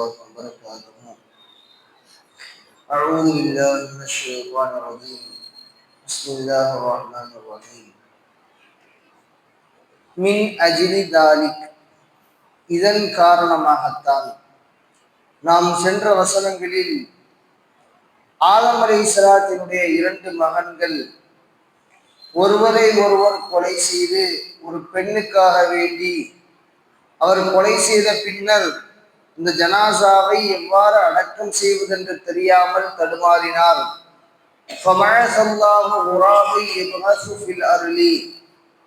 الله وبركاته أعوذ بالله من الشيطان الرجيم بسم الله الرحمن الرحيم மின் அஜிலி தாலிக் இதன் காரணமாகத்தான் நாம் சென்ற வசனங்களில் ஆலம் அலை சலாத்தினுடைய இரண்டு மகன்கள் ஒருவரை ஒருவர் கொலை செய்து ஒரு பெண்ணுக்காக வேண்டி அவர் கொலை செய்த பின்னர் இந்த ஜனாசாவை எவ்வாறு அடக்கம் செய்வதென்று தெரியாமல் தடுமாறினார்.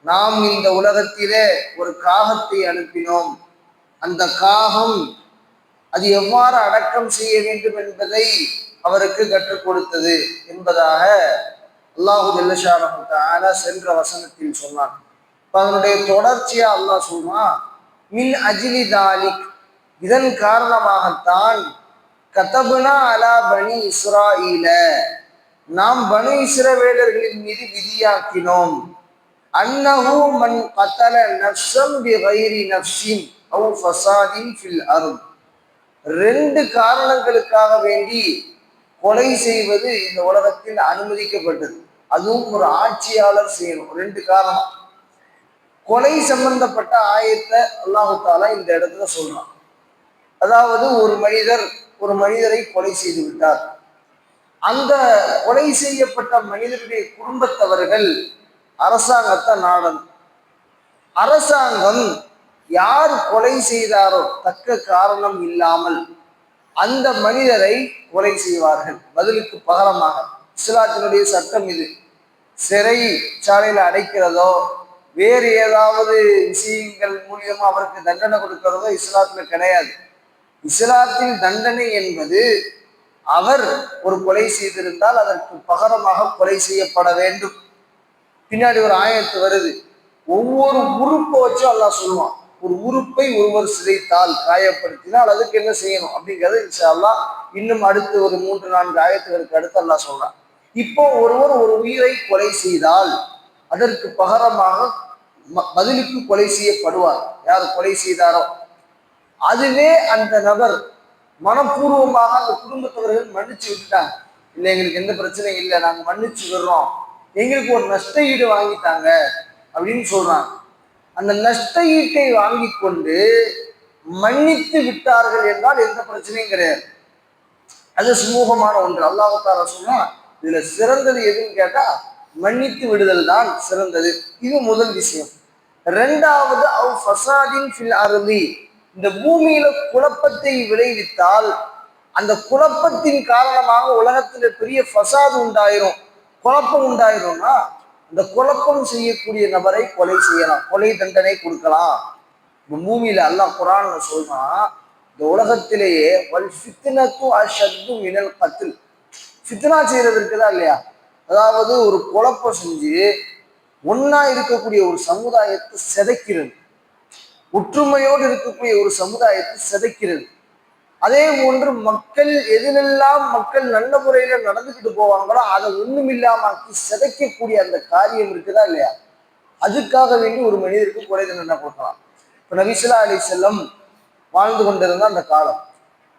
நாம் இந்த உலகத்திலே ஒரு காகத்தை அனுப்பினோம். அந்த காகம் அது எவ்வாறு அடக்கம் செய்ய வேண்டும் என்பதை அவருக்கு கற்றுக் கொடுத்தது. என்பதாக அல்லாஹு ஜல்லஷான சென்ற வசனத்தில் சொன்னான். அதனுடைய தொடர்ச்சியா அல்லாஹ் சொல்லுவான் மின் அஜிலி தாலிக். இதன் காரணமாகத்தான் கதபுனா அலா பனி இஸ்ராயில நாம் பனு இஸ்ரவேலர்களின் மீது விதியாக்கினோம். அன்னஹு மன் கத்தல நஃப்சம் பி கைரி நஃப்ஸின் அவு ஃபசாதின் ஃபில் அருள் ரெண்டு காரணங்களுக்காக வேண்டி கொலை செய்வது இந்த உலகத்தில் அனுமதிக்கப்பட்டது. அதுவும் ஒரு ஆட்சியாளர் செய்யணும். ரெண்டு காரணம். கொலை சம்பந்தப்பட்ட ஆயத்தை அல்லாஹு தாலா இந்த இடத்துல சொல்றான். அதாவது ஒரு மனிதர் ஒரு மனிதரை கொலை செய்து விட்டார் அந்த கொலை செய்யப்பட்ட மனிதருடைய குடும்பத்தவர்கள் அரசாங்கத்தை நாடணும் அரசாங்கம் யார் கொலை செய்தாரோ தக்க காரணம் இல்லாமல் அந்த மனிதரை கொலை செய்வார்கள். பதிலுக்கு பகரமாக. இஸ்லாத்தினுடைய சட்டம் இது. சிறை சாலையில் அடைக்கிறதோ வேறு ஏதாவது விஷயங்கள் மூலியமா அவருக்கு தண்டனை கொடுக்கிறதோ இஸ்லாத்துல கிடையாது. இஸ்லாத்தில் தண்டனை என்பது அவர் ஒரு கொலை செய்திருந்தால் அதற்கு பகரமாக கொலை செய்யப்பட வேண்டும். பின்னாடி ஒரு ஆயத்து வருது. ஒவ்வொரு உறுப்பை வச்சும் அல்லாஹ் சொல்லுவான். ஒரு உறுப்பை ஒருவர் சிதைத்தால் காயப்படுத்தினால் அதுக்கு என்ன செய்யணும் அப்படிங்கிறது இன்ஷா இன்னும் அடுத்து ஒரு மூன்று நான்கு ஆயத்துகளுக்கு அடுத்து அல்லாஹ் சொல்றான். இப்போ ஒருவர் ஒரு உயிரை கொலை செய்தால் அதற்கு பகரமாக பதிலுக்கு கொலை செய்யப்படுவார். யார் கொலை செய்தாரோ? அதுவே அந்த நபர் மனப்பூர்வமாக அந்த குடும்பத்தவர்கள் மன்னிச்சு விட்டுட்டாங்க. இல்லை எங்களுக்கு எந்த பிரச்சனையும் இல்லை நாங்கள் மன்னிச்சு விடுறோம். எங்களுக்கு ஒரு நஷ்ட ஈடு வாங்கிட்டாங்க அப்படின்னு சொல்றாங்க. அந்த நஷ்ட ஈட்டை வாங்கி கொண்டு மன்னித்து விட்டார்கள் என்றால் எந்த பிரச்சனையும் கிடையாது. அது சுமூகமான ஒன்று. அல்லாஹால சொன்னா இதுல சிறந்தது எதுன்னு கேட்டா மன்னித்து விடுதல் தான் சிறந்தது. இது முதல் விஷயம். ரெண்டாவது அவ் ஃபசாதின் ஃபில் அருதி இந்த பூமியில குழப்பத்தை விளைவித்தால் அந்த குழப்பத்தின் காரணமாக உலகத்துல பெரிய ஃபசாது உண்டாயிரும். குழப்பம் உண்டாயிரும்னா அந்த குழப்பம் செய்யக்கூடிய நபரை கொலை செய்யலாம். கொலை தண்டனை கொடுக்கலாம். இந்த பூமியில அல்லாஹ் குரான் சொல்றான் இந்த உலகத்திலேயே வல் ஃபித்னத்து அஷத்து மினல் கத்தில் ஃபித்னா செய்யறது இருக்குதா இல்லையா? அதாவது ஒரு குழப்பம் செஞ்சு ஒன்னா இருக்கக்கூடிய ஒரு சமுதாயத்தை சிதைக்கிறது. ஒற்றுமையோடு இருக்கக்கூடிய ஒரு சமுதாயத்தை சிதைக்கிறது. அதே போன்று மக்கள் எதிலெல்லாம் மக்கள் நல்ல முறையில நடந்துக்கிட்டு போவாங்களோ அதை ஒண்ணும் இல்லாமக்கி சிதைக்கக்கூடிய அந்த காரியம் இருக்குதா இல்லையா? அதுக்காக வேண்டி ஒரு மனிதருக்கு கொலை தண்டனை கொடுக்கலாம். இப்ப நபிசுல்லா அலி செல்லம் வாழ்ந்து கொண்டிருந்த அந்த காலம்.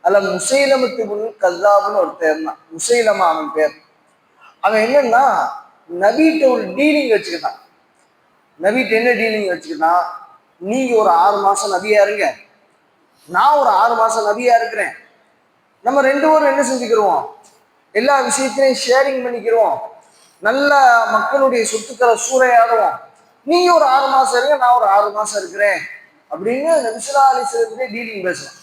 அதுல முசைலமத்து முன் ஒரு பேர் தான். முசைலமா அவன் பேர். அவன் என்னன்னா நபீட்ட ஒரு டீலிங் வச்சுக்கிட்டான். நபீட்ட என்ன டீலிங் வச்சுக்கிட்டான்? நீங்க ஒரு ஆறு மாசம் நபியா இருங்க. நான் ஒரு ஆறு மாசம் நபியா இருக்கிறேன். நம்ம ரெண்டு பேரும் என்ன செஞ்சுக்கிறோம் எல்லா விஷயத்திலையும் ஷேரிங் பண்ணிக்கிறோம் நல்ல மக்களுடைய சொத்துக்களை சூறையாடுவோம். நீங்க ஒரு ஆறு மாசம் இருங்க நான் ஒரு ஆறு மாசம் இருக்கிறேன். அப்படின்னு நபிசுலா அலிஸ்லத்துடைய டீலிங் பேசலாம்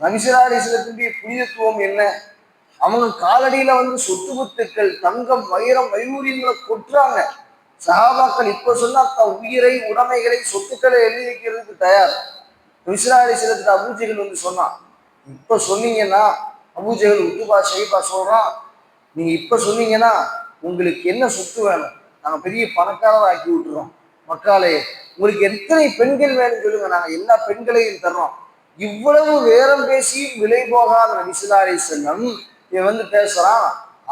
நபிசுலா அலிஸ்லத்துடைய புனிதத்துவம் என்ன? அவங்க காலடியில வந்து சொத்து புத்துக்கள் தங்கம் வைரம் வைரூரியங்களை கொட்டுறாங்க. சகாபாக்கள் இப்ப சொன்னா தன் உயிரை உடைமைகளை சொத்துக்களை எழுதி வைக்கிறதுக்கு தயார் இஸ்ராயலி சிலத்துக்கு அபூஜைகள் வந்து சொன்னான் இப்ப சொன்னீங்கன்னா அபூஜைகள் உத்துபா ஷெய்பா சொல்றான் நீங்க இப்ப சொன்னீங்கன்னா உங்களுக்கு என்ன சொத்து வேணும்? நாங்க பெரிய பணக்காரர் ஆக்கி விட்டுறோம். மக்காலே உங்களுக்கு எத்தனை பெண்கள் வேணும்னு சொல்லுங்க. நாங்க எல்லா பெண்களையும் தர்றோம். இவ்வளவு வேரம் பேசியும் விலை போகாத நபிசுலாரி செல்லம் இவன் வந்து பேசுறான்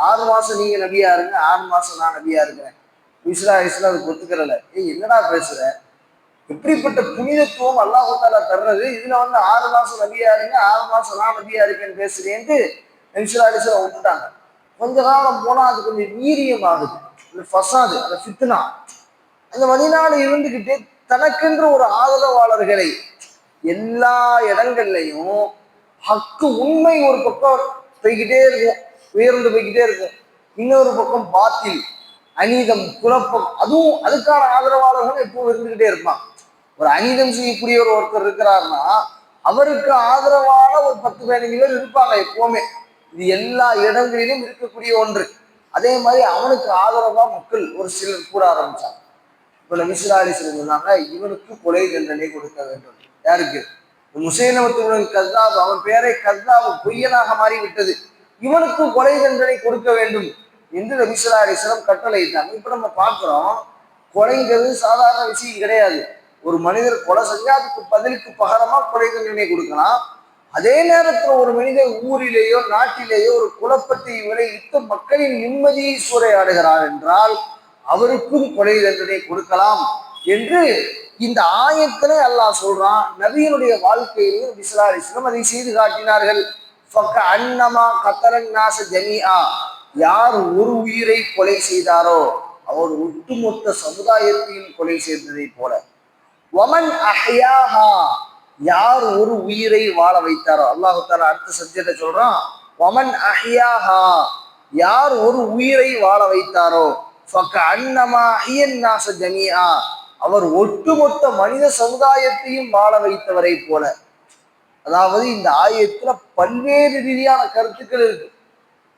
ஆறு மாசம் நீங்க நபியா இருங்க ஆறு மாசம் நான் நபியா இருக்கிறேன். இஸ்லா இஸ்லாம் அதுக்கு ஒத்துக்கிறல. ஏய் என்னடா பேசுற? எப்படிப்பட்ட புனிதத்துவம் அல்லாஹ் தாலா தர்றது? இதுல வந்து ஆறு மாசம் நபியா இருங்க ஆறு மாசம் நான் நபியா இருக்கேன்னு பேசுறேன்ட்டு நிமிஷம் விட்டுட்டாங்க கொஞ்ச காலம் போனா அது கொஞ்சம் வீரியம் ஆகுது. அந்த ஃபசாது அந்த ஃபித்னா. அந்த மதினால இருந்துகிட்டே தனக்கென்று ஒரு ஆதரவாளர்களை எல்லா இடங்கள்லையும் ஹக்கு உண்மை ஒரு பக்கம் போய்கிட்டே இருக்கும் உயர்ந்து போய்கிட்டே இருக்கும். இன்னொரு பக்கம் பாத்தில். அநீதம் குழப்பம் அதுவும் அதுக்கான ஆதரவாளர்கள் எப்பவும் இருந்துகிட்டே இருப்பான் ஒரு அநீதம் செய்யக்கூடிய ஒரு ஒருத்தர் இருக்கிறாருன்னா அவருக்கு ஆதரவான ஒரு பத்து பதினஞ்சு பேர் இருப்பாங்க எப்பவுமே. இது எல்லா இடங்களிலும் இருக்கக்கூடிய ஒன்று. அதே மாதிரி அவனுக்கு ஆதரவா மக்கள் ஒரு சிலர் கூட ஆரம்பிச்சாங்க. இப்ப நமிசுரா அலி சொன்னாங்க இவனுக்கு கொலை தண்டனை கொடுக்க வேண்டும். யாருக்கு? முசைனவத்துடன் கர்தாப் அவன் பேரை கர்தாப் பொய்யனாக மாறிவிட்டது. இவனுக்கு கொலை தண்டனை கொடுக்க வேண்டும். எந்த நபிசுல்லா கட்டளை கட்டளையிட்டாங்க. இப்போ நம்ம பார்க்குறோம் கொலைங்கிறது சாதாரண விஷயம் கிடையாது. ஒரு மனிதர் கொலை செஞ்சா அதுக்கு பதிலுக்கு பகரமாக கொலை தண்டனை கொடுக்கலாம். அதே நேரத்தில் ஒரு மனிதர் ஊரிலேயோ நாட்டிலேயோ ஒரு குழப்பத்தை விளைவித்து மக்களின் நிம்மதியை சூறையாடுகிறார் என்றால் அவருக்கும் கொலை தண்டனை கொடுக்கலாம் என்று இந்த ஆயத்திலே அல்லாஹ் சொல்றான். நபியினுடைய வாழ்க்கையிலும் விசலா அதை செய்து காட்டினார்கள். ஃபக்க அன்னமா கத்தரன் நாச ஜமியா யார் ஒரு உயிரை கொலை செய்தாரோ அவர் ஒட்டுமொத்த சமுதாயத்தையும் கொலை செய்ததை போல. வமன் அஹ்யாஹா யார் ஒரு உயிரை வாழ வைத்தாரோ. அல்லாஹு தாலா அடுத்த சப்ஜெக்ட சொல்றான் வமன் அஹ்யாஹா யார் ஒரு உயிரை வாழ வைத்தாரோ. அன்னமா அஹியன் ஜமியா அவர் ஒட்டுமொத்த மனித சமுதாயத்தையும் வாழ வைத்தவரை போல. அதாவது இந்த ஆயத்துல பல்வேறு ரீதியான கருத்துக்கள் இருக்கு.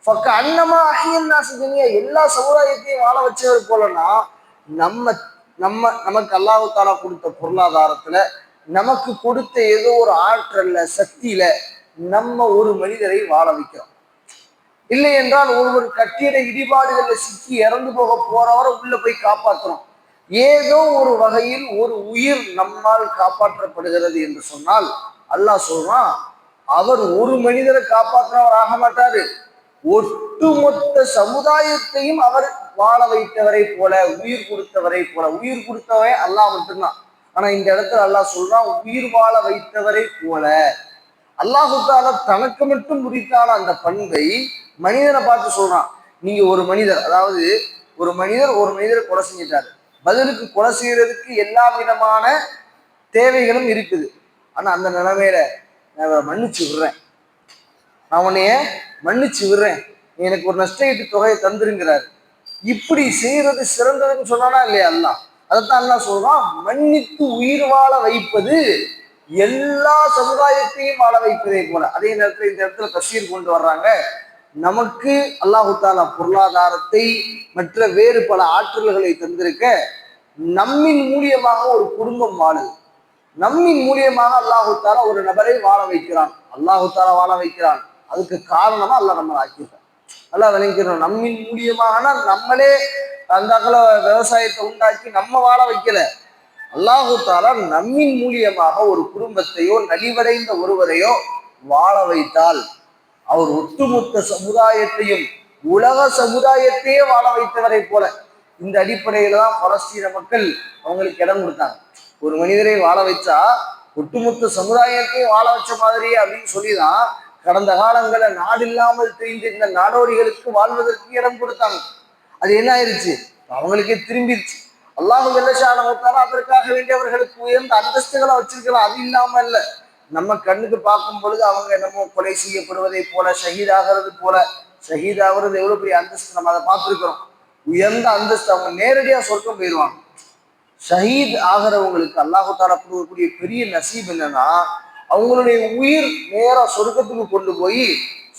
பக்க அன்னமா அஹியன் எல்லா சமுதாயத்தையும் வாழ வச்சவர் போலன்னா நம்ம நம்ம நமக்கு அல்லாஹாலா கொடுத்த பொருளாதாரத்துல நமக்கு கொடுத்த ஏதோ ஒரு ஆற்றல்ல சக்தியில நம்ம ஒரு மனிதரை வாழ வைக்கிறோம். இல்லை என்றால் ஒருவர் கட்டிட இடிபாடுகள்ல சிக்கி இறந்து போக போறவரை உள்ள போய் காப்பாற்றுறோம் ஏதோ ஒரு வகையில் ஒரு உயிர் நம்மால் காப்பாற்றப்படுகிறது என்று சொன்னால் அல்லாஹ் சொல்றான் அவர் ஒரு மனிதரை காப்பாற்றுறவர் ஆக மாட்டாரு. ஒட்டுமொத்த சமுதாயத்தையும் அவர் வாழ வைத்தவரை போல உயிர் கொடுத்தவரை போல. உயிர் கொடுத்தவரை அல்லாஹ் மட்டும்தான். ஆனா இந்த இடத்துல அல்லாஹ் சொல்றான் உயிர் வாழ வைத்தவரை போல. அல்லாஹுத்தால தனக்கு மட்டும் உரித்தான அந்த பண்பை மனிதனை பார்த்து சொல்றான். நீங்க ஒரு மனிதர் அதாவது ஒரு மனிதர் ஒரு மனிதரை கொலை செஞ்சிட்டாரு. பதிலுக்கு கொலை செய்யறதுக்கு எல்லா விதமான தேவைகளும் இருக்குது. ஆனா அந்த நிலைமையில நான் மன்னிச்சு விடுறேன். நான் உன்னைய மன்னிச்சு விடுறேன். எனக்கு ஒரு நஷ்ட ஈட்டு தொகையை தந்துருங்கிறாரு. இப்படி செய்யறது சிறந்ததுன்னு சொன்னானா இல்லையா அல்லாஹ்? அதைத்தான் அல்லா சொல்றான் மன்னித்து உயிர் வாழ வைப்பது எல்லா சமுதாயத்தையும் வாழ வைப்பதை போல. அதே நேரத்தில் இந்த இடத்துல தசீர் கொண்டு வர்றாங்க. நமக்கு அல்லாஹு தாலா பொருளாதாரத்தை மற்ற வேறு பல ஆற்றல்களை தந்திருக்க நம்மின் மூலியமாக ஒரு குடும்பம் வாழுது. நம்மின் மூலியமாக அல்லாஹு தாலா ஒரு நபரை வாழ வைக்கிறான். அல்லாஹு தாலா வாழ வைக்கிறான். அதுக்கு காரணமா அல்லாஹ் நம்ம ஆக்கிட்டான் நல்லா விளங்கிக்கிறோம் நம்மின் மூலியமாக நம்மளே அந்த விவசாயத்தை உண்டாக்கி நம்ம வாழ வைக்கல. அல்லாஹு நம்மின் மூலியமாக ஒரு குடும்பத்தையோ நலிவடைந்த ஒருவரையோ வாழ வைத்தால் அவர் ஒட்டுமொத்த சமுதாயத்தையும் உலக சமுதாயத்தையே வாழ வைத்தவரை போல இந்த அடிப்படையில தான் பலஸ்தீன மக்கள் அவங்களுக்கு இடம் கொடுத்தாங்க. ஒரு மனிதரை வாழ வச்சா ஒட்டுமொத்த சமுதாயத்தையும் வாழ வச்ச மாதிரி அப்படின்னு சொல்லிதான் கடந்த காலங்களில் நாடு இல்லாமல் இந்த நாடோடிகளுக்கு வாழ்வதற்கு இடம் கொடுத்தாங்க. அது என்ன ஆயிருச்சு? அவங்களுக்கே திரும்பிடுச்சு அல்லாஹு வெள்ளசானத்தால அதற்காக வேண்டியவர்களுக்கு உயர்ந்த அந்தஸ்துகளை வச்சிருக்கலாம் அது இல்லாம இல்ல. நம்ம கண்ணுக்கு பார்க்கும் பொழுது அவங்க என்னமோ கொலை செய்யப்படுவதை போல ஷஹீதாகிறது போல ஷஹீதாகிறது எவ்வளவு பெரிய அந்தஸ்து நம்ம அதை பார்த்துருக்கிறோம். உயர்ந்த அந்தஸ்து அவங்க நேரடியா சொர்க்கம் போயிடுவாங்க ஷஹீத் ஆகிறவங்களுக்கு அல்லாஹு தாலா கொடுக்கக்கூடிய பெரிய நசீப் என்னன்னா அவங்களுடைய உயிர் நேராக சொர்க்கத்துக்கு கொண்டு போய்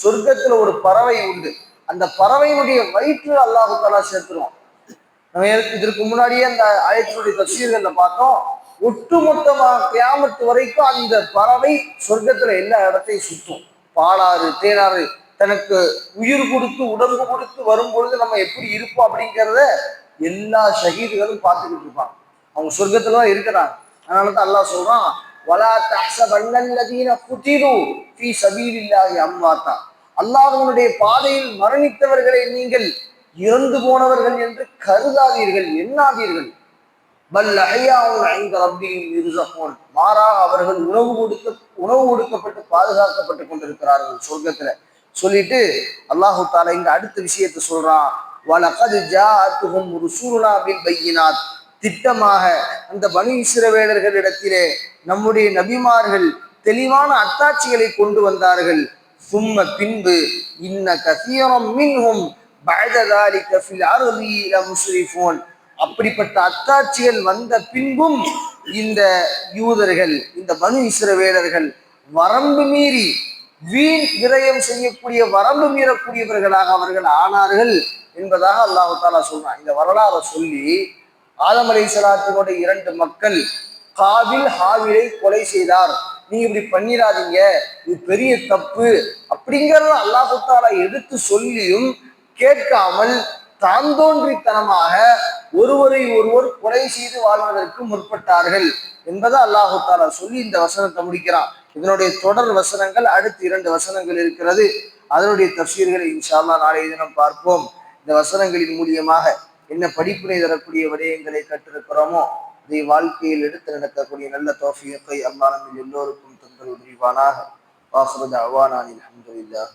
சொர்க்கத்துல ஒரு பறவை உண்டு. அந்த பறவையினுடைய வயிற்று அல்லாஹு தாலா சேர்த்துருவான். நம்ம இதற்கு- முன்னாடியே அந்த ஆயத்தினுடைய தப்சீர்கள்ல பார்த்தோம். ஒட்டுமொத்தமாக கியாமத்து வரைக்கும் அந்த பறவை சொர்க்கத்துல எல்லா இடத்தையும் சுற்றும் பாலாறு தேனாறு தனக்கு உயிர் கொடுத்து உடம்பு கொடுத்து வரும் பொழுது நம்ம எப்படி இருப்போம் அப்படிங்கிறத எல்லா ஷஹீதுகளும் பார்த்துக்கிட்டு இருப்பாங்க. அவங்க சொர்க்கத்துல தான் இருக்கிறாங்க. அதனால தான் அல்லாஹ் சொல்றான் வலா தஹ்சபன்னல்லதீன குதிரு ஃபீ சபீலில்லாஹி அம்வாத்தா அல்லாஹ்வுடைய பாதையில் மரணித்தவர்களை நீங்கள் இறந்து போனவர்கள் என்று கருதாதீர்கள் எண்ணாதீர்கள். பல் அஹையாவும் ஐந்து ரப்பியும் யுர்ஸகூன் மாறாக அவர்கள் உணவு கொடுக்க உணவு கொடுக்கப்பட்டு பாதுகாக்கப்பட்டு கொண்டிருக்கிறார்கள் சொர்க்கத்துல. சொல்லிட்டு அல்லாஹு தாலா இங்க அடுத்த விஷயத்தை சொல்றான். வலகது ஜாஅத்துஹும் ருசூலுனா பில் பையினாத். திட்டமாக அந்த பனு இஸ்ரவேலர்களிடத்திலே நம்முடைய நபிமார்கள் தெளிவான அத்தாட்சிகளை கொண்டு வந்தார்கள். சும்ம பின்பு இன்ன கசீரம் மின்ஹும் அப்படிப்பட்ட அத்தாட்சிகள் வந்த பின்பும் இந்த யூதர்கள் இந்த பனு இஸ்ரவேலர்கள் வரம்பு மீறி வீண் விரயம் செய்யக்கூடிய வரம்பு மீறக்கூடியவர்களாக அவர்கள் ஆனார்கள் என்பதாக அல்லாஹு தாலா சொல்றான். இந்த வரலாறை சொல்லி ஆதம் அலை சலாத்தினுடைய இரண்டு மக்கள் காவில் ஹாவிலை கொலை செய்தார். நீங்க இப்படி பண்ணிடாதீங்க இது பெரிய தப்பு. அப்படிங்கறத அல்லாஹு எடுத்து சொல்லியும் கேட்காமல் தான் தோன்றித்தனமாக ஒருவரை ஒருவர் கொலை செய்து வாழ்வதற்கு முற்பட்டார்கள் என்பதை அல்லாஹுத்தாலா சொல்லி இந்த வசனத்தை முடிக்கிறான். இதனுடைய தொடர் வசனங்கள் அடுத்து இரண்டு வசனங்கள் இருக்கிறது. அதனுடைய தப்சீர்களை இன்ஷால்லா நாளைய தினம் பார்ப்போம். இந்த வசனங்களின் மூலியமாக என்ன படிப்பினை தரக்கூடிய விடயங்களை கற்றிருக்கிறோமோ அதை வாழ்க்கையில் எடுத்து நடக்கக்கூடிய நல்ல தோஃபியத்தை அல்லாஹ் எல்லோருக்கும் தந்தல் புரிவானாக. வாசுறது அவானானில் அஹமதுல்லாஹ்